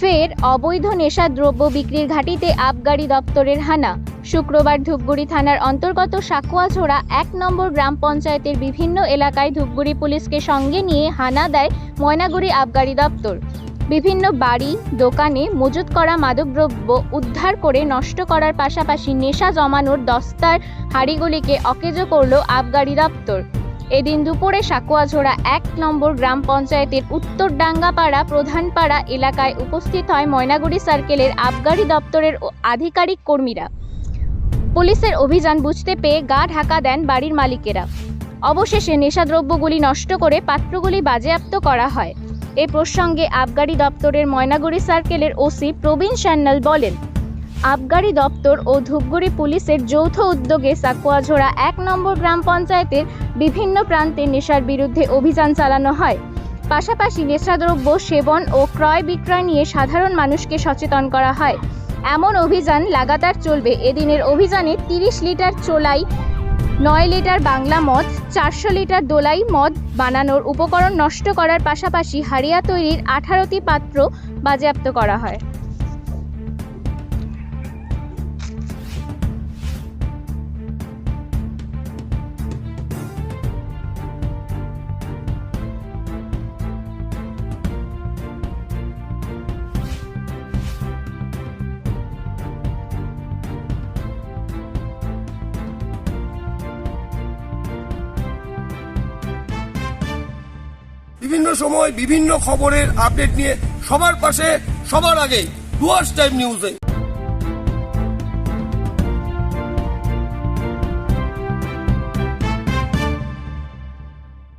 ফের অবৈধ নেশা দ্রব্য বিক্রির ঘাটিতে আবগারি দপ্তরের হানা। শুক্রবার ধূপগুড়ি থানার অন্তর্গত সাকুয়াঝোড়া এক নম্বর গ্রাম পঞ্চায়েতের বিভিন্ন এলাকায় ধূপগুড়ি পুলিশকে সঙ্গে নিয়ে হানা দেয় ময়নাগুড়ি আবগারি দপ্তর। বিভিন্ন বাড়ি, দোকানে মজুত করা মাদকদ্রব্য উদ্ধার করে নষ্ট করার পাশাপাশি নেশা জমানোর দস্তার হাড়িগুলিকে অকেজো করল আবগারি দপ্তর। এদিন দুপুরে সাকুয়াঝোড়া এক নম্বর গ্রাম পঞ্চায়েতের উত্তরডাঙ্গাপাড়া প্রধানপাড়া এলাকায় উপস্থিত হয় ময়নাগুড়ি সার্কেলের আবগারি দপ্তরের আধিকারিক কর্মীরা। পুলিশের অভিযান বুঝতে পেয়ে গা ঢাকা দেন বাড়ির মালিকেরা। অবশেষে নেশাদ্রব্যগুলি নষ্ট করে পাত্রগুলি বাজেয়াপ্ত করা হয়। এ প্রসঙ্গে আবগারি দপ্তরের ময়নাগুড়ি সার্কেলের ওসি প্রবীণ সান্যাল বলেন আবগারি দপ্তর ও ধূপগুড়ি পুলিশের যৌথ উদ্যোগে সাকুয়াঝোড়া এক নম্বর গ্রাম পঞ্চায়েতের বিভিন্ন প্রান্তে নেশার বিরুদ্ধে অভিযান চালানো হয়। পাশাপাশি নেশাদ্রব্য, সেবন ও ক্রয় বিক্রয় নিয়ে সাধারণ মানুষকে সচেতন করা হয়। এমন অভিযান লাগাতার চলবে। এদিনের অভিযানে তিরিশ লিটার চোলাই, নয় লিটার বাংলা মদ, চারশো লিটার দোলাই মদ বানানোর উপকরণ নষ্ট করার পাশাপাশি হাড়িয়া তৈরির আঠারোটি পাত্র বাজেয়াপ্ত করা হয়। বিভিন্ন সময় বিভিন্ন খবরের আপডেট নিয়ে সবার পাশে সবার আগে ডুয়ার্স টাইম নিউজে